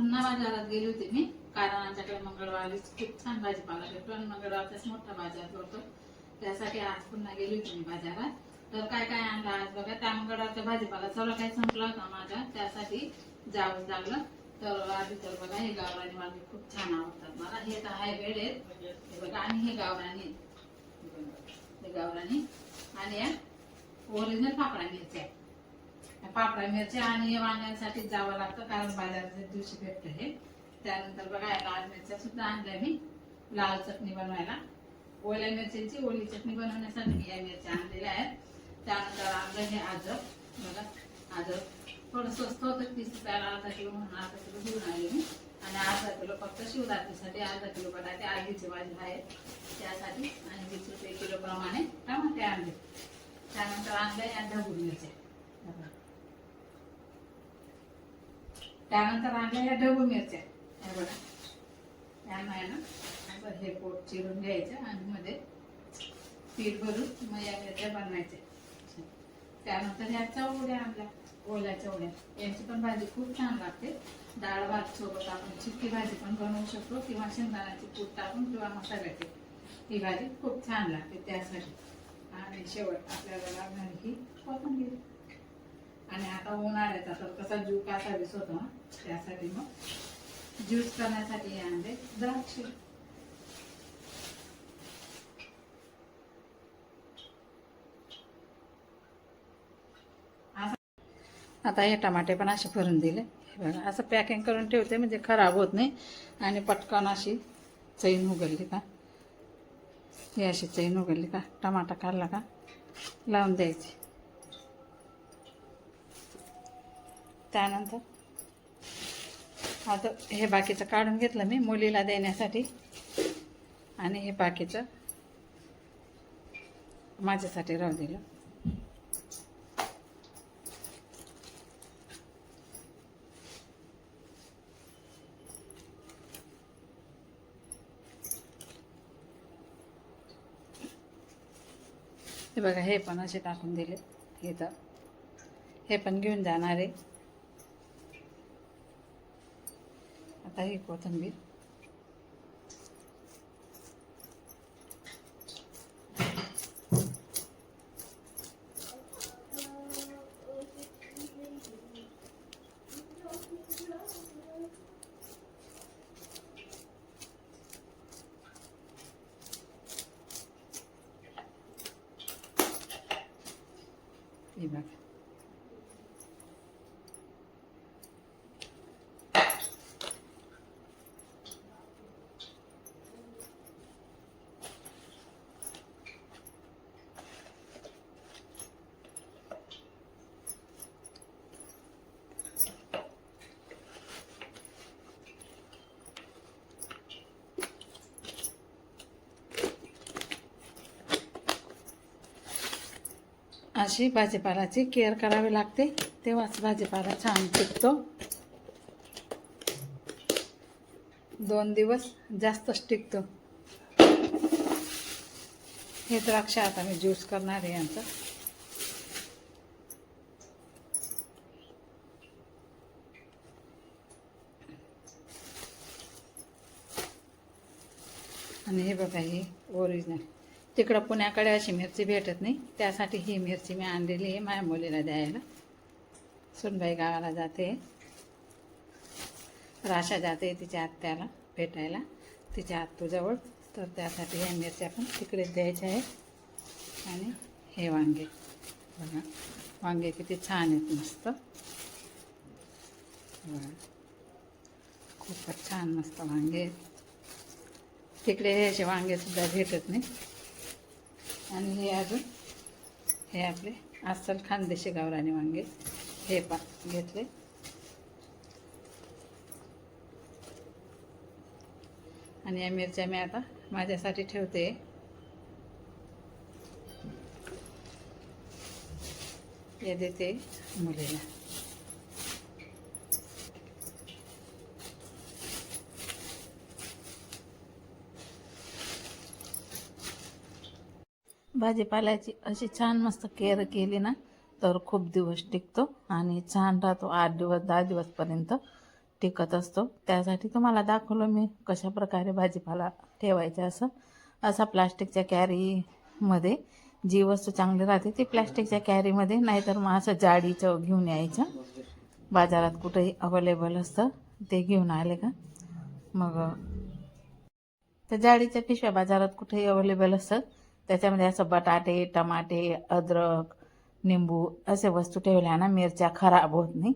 पुन्हा बाजारात गेली होती मी. कारण आमच्याकडे मंगळवारी खूप छान भाजीपाला भेटतो आणि मंगळवारचाच मोठा बाजार भरतो त्यासाठी आज पुन्हा गेली होती मी बाजारात. तर काय काय आणलं आज बघा. त्या मंगळवारच्या भाजीपाला सर्व काही संपला होता माझा त्यासाठी जावंच लागलं. तर आधी तर बघा हे गावरानी वांगे खूप छान आवडतात मला. हे तर हायब्रिड आहेत. हे बघा आणि हे गावरानी आहेत. हे गावराणी. गावरानी आणि या ओरिजिनल फाफडा मिरच्या या मिरच्या आणि या वांग्यांसाठी जावं लागतं कारण बाजाराच्या दिवशी भेटतं हे. त्यानंतर बघा लाल मिरच्या सुद्धा आणल्या मी लाल चटणी बनवायला. ओल्या मिरच्यांची ओली चटणी बनवण्यासाठी मी या मिरच्या आणलेल्या आहेत. त्यानंतर आणलं हे अद्रक बघा अद्रक थोडं स्वस्त होतं तीस रुपयाला अर्धा किलो म्हणून अर्धा किलो घेऊन आले मी. आणि अर्धा किलो फक्त शिवरात्रीसाठी अर्धा किलो बटाटे आगीचे भाजी आहेत. त्यासाठी आणि वीस रुपये किलो प्रमाणे टमाटे आणले. त्यानंतर आणलं या ढबू मिरच्या. बघा. त्यानंतर आणल्या या ढबू मिरच्या. हे बघा. त्यांना आहे ना. हे पोट चिरून घ्यायचं आणि मध्ये पीठ भरून मग या मिरच्या बनवायच्या. त्यानंतर ह्या चवड्या आणल्या. ओल्या चवड्या यांची पण भाजी खूप छान लागते. डाळ भात सोबत आपण चिक्की भाजी पण बनवू शकतो किंवा शेंगदाण्याची पूट टाकून किंवा मसाल्याची. ही भाजी खूप छान लागते त्यासाठी. आणि शेवट आपल्याला लागणारी ही कोथिंबीर. आणि आता उन्हाळ्याचा तर कसा जीव कासा वीस त्यासाठी मग ज्यूस करण्यासाठी आणले द्राक्ष. आता हे टमाटे पण असे भरून दिले. हे बघा असं पॅकिंग करून ठेवते म्हणजे खराब होत नाही. आणि पटकन अशी चैन उघडली का? ही अशी चैन उघडली का? टमाटा काढला का? लावून द्यायची. त्यानंतर आता हे बाकीचं काढून घेतलं मी मुलीला देण्यासाठी. आणि हे बाकीचं माझ्यासाठी राहू दिलं. हे बघा हे पण असे टाकून दिले हे तर हे पण घेऊन जाणार आहे. आता ही कोथिंबीर ही बघा अशी भाजीपालाची केअर करावी लागते. तेव्हाच भाजीपाला छान टिकतो दोन दिवस जास्तच टिकतो. हे द्राक्ष आता मी ज्यूस करणार आहे यांचं. आणि हे बघा हे ओरिजिनल. तिकडं पुण्याकडे अशी मिरची भेटत नाही. त्यासाठी ही मिरची मी आणलेली आहे माझ्या मुलीला द्यायला. सुनबाई गावाला जाते. राशा जाते तिच्या आत्याला भेटायला. तिच्या आत्तूजवळ. तर त्यासाठी ह्या मिरच्या पण तिकडेच द्यायच्या आहेत. आणि हे वांगे. बघा. वांगे किती छान आहेत मस्त. बघा. खूपच छान मस्त वांगे तिकडे हे असे वांगेसुद्धा भेटत नाही. आणि हे अजून हे आपले अस्सल खानदेशी गावराने वांगे हे पा घेतले. आणि या मिरच्या मी आता माझ्यासाठी ठेवते. या देते मुलीला. भाजीपाल्याची अशी छान मस्त केअर केली ना तर खूप दिवस टिकतो आणि छान राहतो. आठ दिवस दहा दिवसपर्यंत टिकत असतो. त्यासाठी तुम्हाला दाखवलं मी कशा प्रकारे भाजीपाला ठेवायचा असं. असा प्लास्टिकच्या कॅरीमध्ये जी वस्तू चांगली राहते ती प्लॅस्टिकच्या कॅरीमध्ये नाहीतर मग असं जाडीचं घेऊन यायचं. बाजारात कुठेही अवेलेबल असतं ते घेऊन आले का? मग त्या जाडीच्या पिशव्या बाजारात कुठेही अवेलेबल असतात. त्याच्यामध्ये असं बटाटे टमाटे अद्रक निंबू असे वस्तू ठेवल्या ना मिरच्या खराब होत नाही.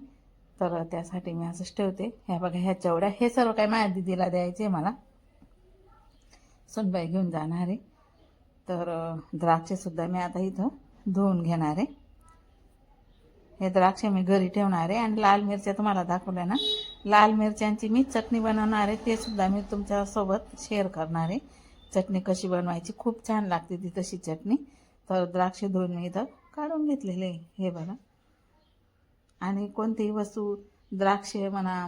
तर त्यासाठी मी असंच ठेवते. ह्या बघा ह्या चवड्या हे सर्व काय माझ्या दिदीला द्यायचे मला. सुनबाई घेऊन जाणार आहे. तर द्राक्षेसुद्धा मी आता इथं धुवून घेणार आहे. हे द्राक्षे मी घरी ठेवणार आहे. आणि लाल मिरच्या तुम्हाला दाखवल्या ना लाल मिरच्यांची मी चटणी बनवणार आहे. ते सुद्धा मी तुमच्यासोबत शेअर करणार आहे. चटणी कशी बनवायची? खूप छान लागते ती तशी चटणी. तर द्राक्षे धुवून मी इथं काढून घेतलेले हे बघा. आणि कोणतीही वस्तू द्राक्षे म्हणा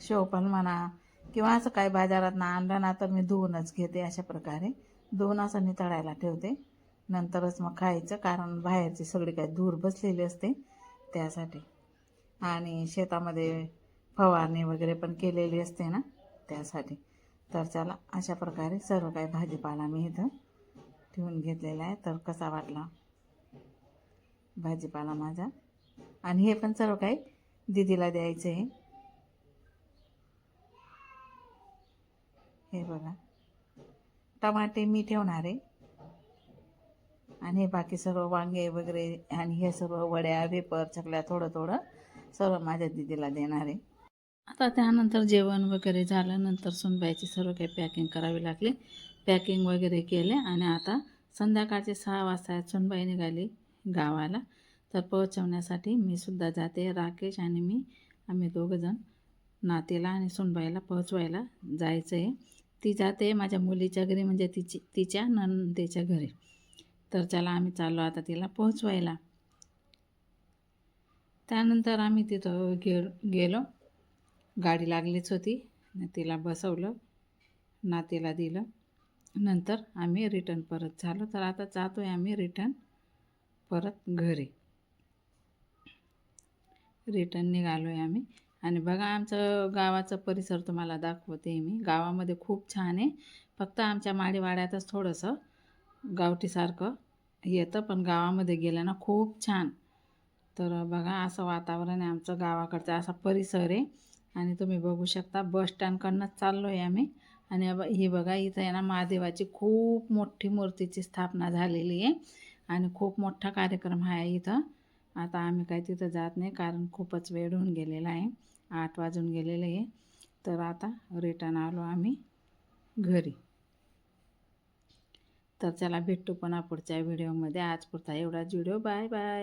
शेवफल म्हणा किंवा असं काही बाजारात ना आणलं ना तर मी धुवूनच घेते अशा प्रकारे. धुवून असं नितळायला ठेवते. नंतरच मग खायचं कारण बाहेरची सगळी काही धूर बसलेली असते त्यासाठी. आणि शेतामध्ये फवारणी वगैरे पण केलेली असते ना त्यासाठी. तर चला अशा प्रकारे सर्व काही भाजीपाला मी इथं ठेवून घेतलेला आहे. तर कसा वाटला भाजीपाला माझा? आणि हे पण सर्व काही दिदीला द्यायचं आहे. हे बघा. टमाटे मी ठेवणार आहे. आणि हे बाकी सर्व वांगे वगैरे आणि हे सर्व वड्या वेपर चकल्या थोडं थोडं सर्व माझ्या दिदीला देणार आहे. आता त्यानंतर जेवण वगैरे झाल्यानंतर सुनबाईची सर्व काही पॅकिंग करावी लागली. पॅकिंग वगैरे केले आणि आता संध्याकाळचे सहा वाजता सुनबाई निघाली गावाला. तर पोहोचवण्यासाठी मी सुद्धा जाते. राकेश आणि मी आम्ही दोघंजण नातीला आणि सुनबाईला पोहोचवायला जायचं आहे ती जाते माझ्या मुलीच्या घरी म्हणजे तिची तिच्या नंदेच्या घरी. तर चला आम्ही चाललो आता तिला पोहोचवायला. त्यानंतर आम्ही तिथं गे गेलो. गाडी लागलीच होती. तिला बसवलं नातीला दिलं. नंतर आम्ही रिटर्न परत झालो. तर आता जातो आहे आम्ही रिटर्न परत घरी. रिटर्न निघालो आहे आम्ही. आणि बघा आमचं गावाचा परिसर तुम्हाला दाखवते मी. गावामध्ये खूप छान आहे. फक्त आमच्या माडीवाड्यातच थोडंसं गावठीसारखं येतं पण गावामध्ये गेलं ना खूप छान. तर बघा असं वातावरण आहे आमचं गावाकडचं. असा परिसर आहे. आणि तुम्ही बघू शकता बस स्टँडकडनंच चाललो आहे आम्ही. आणि हे बघा इथं आहे ना महादेवाची खूप मोठी मूर्तीची स्थापना झालेली आहे. आणि खूप मोठा कार्यक्रम आहे इथं. आता आम्ही काही तिथं जात नाही कारण खूपच वेळ होऊन गेलेला आहे. आठ वाजून गेलेले आहे. तर आता रिटर्न आलो आम्ही घरी. तर चला भेटू पुन्हा पुढच्या व्हिडिओमध्ये आज पुरता एवढाच व्हिडिओ बाय बाय